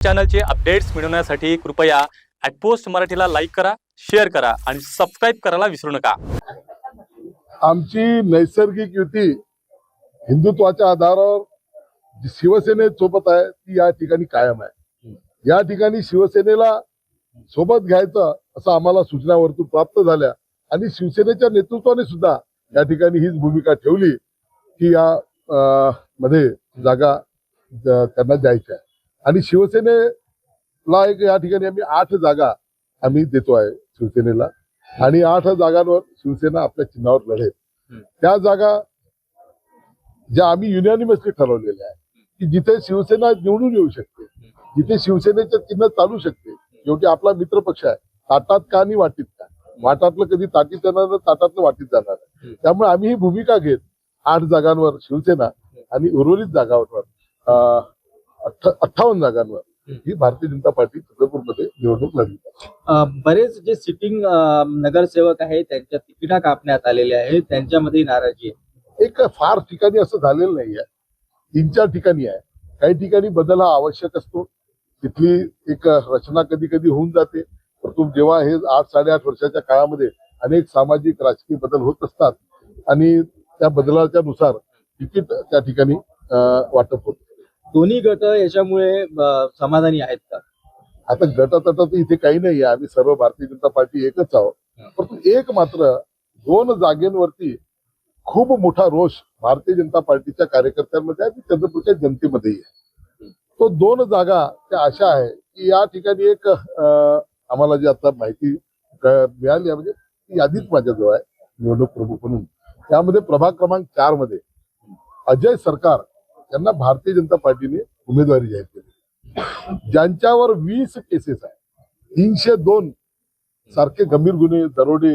चॅनलचे updates मिळवण्यासाठी कृपया ॲटपोस्ट मराठीला लाईक करा शेअर करा आणि सबस्क्राईब करायला विसरू नका. आमची नैसर्गिक युती हिंदुत्वाच्या आधारावर जी शिवसेनेसोबत आहे ती या ठिकाणी कायम आहे. या ठिकाणी शिवसेनेला सोबत घ्यायचं असं आम्हाला सूचनावरतून प्राप्त झाल्या आणि शिवसेनेच्या नेतृत्वाने सुद्धा या ठिकाणी हीच भूमिका ठेवली की या मध्ये जागा त्यांना द्यायच्या आहे. आणि शिवसेनेला एक या ठिकाणी आम्ही आठ जागा आम्ही देतो आहे शिवसेनेला. आणि आठ जागांवर शिवसेना आपल्या चिन्हावर लढेल. त्या जागा ज्या आम्ही युनॅनिमसली ठरवलेल्या आहे की जिथे शिवसेना निवडून येऊ शकते जिथे शिवसेनेचं चिन्ह चालू शकते शेवटी आपला मित्र पक्ष आहे. ताटात का आणि वाटीत का? वाटातलं कधी ताटीत जाणार नाही, ताटातलं वाटीत जाणार. त्यामुळे आम्ही ही भूमिका घेत आठ जागांवर शिवसेना आणि उर्वरित जागांवर अठ्ठावन्न जागांवर. ही. भारतीय जनता पार्टी चंद्रपूरमध्ये निवडणूक लढली. बरेच जे सिटिंग नगरसेवक आहेत त्यांच्या तिकिटा कापण्यात आलेल्या आहेत त्यांच्यामध्ये नाराजी आहे. एक फार ठिकाणी असं झालेलं नाही आहे. तीन चार ठिकाणी आहे. काही ठिकाणी बदल हा आवश्यक असतो. तिथली एक रचना कधी कधी होऊन जाते. परंतु जेव्हा हे आठ साडेआठ वर्षाच्या काळामध्ये अनेक सामाजिक राजकीय बदल होत असतात आणि त्या बदलाच्या नुसार तिकीट त्या ठिकाणी वाटप होत. दोन्ही गट याच्यामुळे समाधानी आहेत का? आता गटतट इथे काही नाही आहे आम्ही सर्व भारतीय जनता पार्टी एकच आहोत. परंतु एक मात्र दोन जागेंवरती खूप मोठा रोष भारतीय जनता पार्टीच्या कार्यकर्त्यांमध्ये आहे. आणि चंद्रपूरच्या जनतेमध्येही आहे. तो दोन जागा त्या अशा आहे की या ठिकाणी एक आम्हाला जी आता माहिती मिळाली म्हणजे ती यादीच माझ्याजवळ आहे. निवडणूक प्रमुख म्हणून. त्यामध्ये प्रभाग क्रमांक चारमध्ये अजय सरकार यांना भारतीय जनता पार्टीने उमेदवारी जाहीर केली. ज्यांच्यावर वीस केसेस आहे तीनशे दोन सारखे गंभीर गुन्हे दरोडे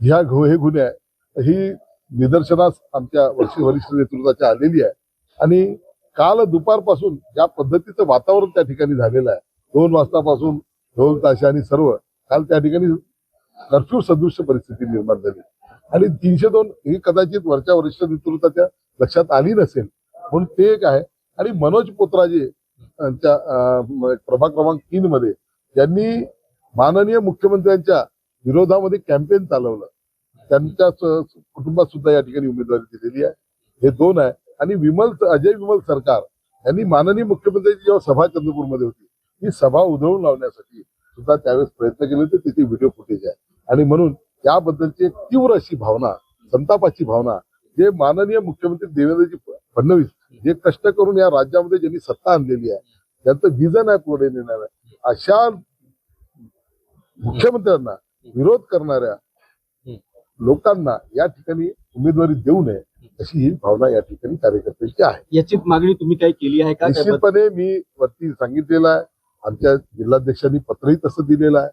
ह्या घो हे गुन्हे आहे ही निदर्शनास आमच्या वर्षी वरिष्ठ नेतृत्वाच्या आलेली आहे. आणि काल दुपारपासून ज्या पद्धतीचं वातावरण त्या ठिकाणी झालेलं आहे दोन वाजतापासून ढोल ताशे आणि सर्व काल त्या ठिकाणी कर्फ्यू सदृश्य परिस्थिती निर्माण झाली. आणि तीनशे दोन ही कदाचित वरच्या वरिष्ठ नेतृत्वाच्या लक्षात आली नसेल म्हणून ते एक आहे. आणि मनोज पोत्राजे यांच्या प्रभाग क्रमांक तीन मध्ये त्यांनी माननीय मुख्यमंत्र्यांच्या विरोधामध्ये कॅम्पेन चालवलं. त्यांच्या कुटुंबात सुद्धा या ठिकाणी उमेदवारी दिलेली आहे. हे दोन आहे. आणि विमल अजय विमल सरकार यांनी माननीय मुख्यमंत्र्यांची जेव्हा सभा चंद्रपूरमध्ये होती ती सभा उधळून लावण्यासाठी सुद्धा त्यावेळेस प्रयत्न केले होते. तिथे व्हिडिओ फुटेज आहे. आणि म्हणून त्याबद्दलची एक तीव्र अशी भावना संतापाची भावना जे माननीय मुख्यमंत्री देवेंद्रजी फडणवीस जे कष्ट करून या राज्यामध्ये ज्यांनी सत्ता आणलेली आहे त्यांचं विजन आहे पुढे नेणार आहे. अशा मुख्यमंत्र्यांना विरोध करणाऱ्या लोकांना या ठिकाणी उमेदवारी देऊ नये अशी ही भावना या ठिकाणी कार्यकर्त्यांची आहे. याची मागणी तुम्ही काही केली आहे का? निश्चितपणे मी वरती सांगितलेलं आहे. आमच्या जिल्हाध्यक्षांनी पत्रही तसं दिलेलं आहे.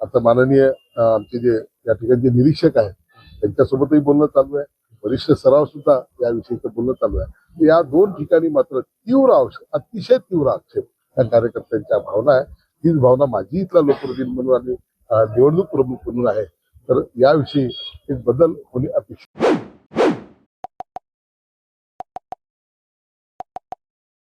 आता माननीय आमचे जे या ठिकाणचे निरीक्षक आहेत त्यांच्यासोबतही बोलणं चालू आहे. वरिष्ठ सराव सुद्धा याविषयीचं बोलणं चालू आहे. या दोन ठिकाणी मात्र तीव्र आवश्यक अतिशय तीव्र आक्षेप या कार्यकर्त्यांच्या भावना आहे. तीच भावना माझी इथला लोकप्रतिनिधी म्हणून आणि निवडणूक प्रमुख म्हणून आहे. तर याविषयी एक बदल होणे अपेक्षित आहे.